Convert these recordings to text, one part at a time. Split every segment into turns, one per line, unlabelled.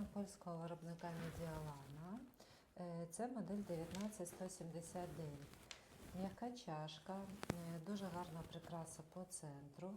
Сучасна польського виробника Медіалана. Е, Це модель 19179. М'яка чашка, е, дуже гарна прикраса по центру.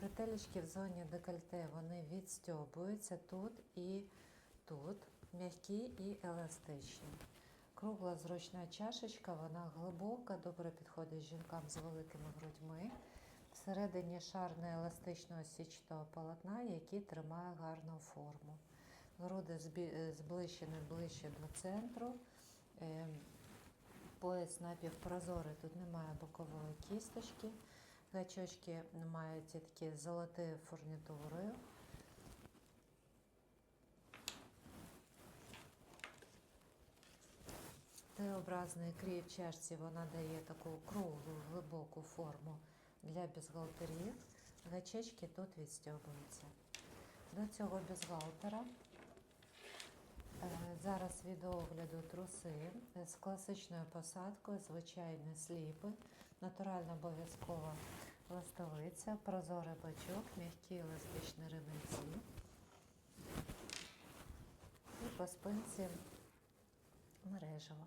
Бретелечки в зоні декольте вони відстьобуються тут і тут, м'які і еластичні. Кругла зручна чашечка, вона глибока, добре підходить жінкам з великими грудьми. Всередині шар нееластичного січного полотна, який тримає гарну форму. Груди збі- е, ближче до центру. Е, Пояс напівпрозорий, тут немає бокової кісточки. Гачочки мають такі золоті фурнітури. Т-образний крій в чашці вона дає таку круглу, глибоку форму для бюстгальтерів. Гачечки тут відстьобуються. До цього бюстгальтера е, зараз від огляду труси е, з класичною посадкою, звичайні сліпи, натуральна обов'язкова ластовиця, прозорий бачок, м'які еластичні ремінці. І по спинці мережево.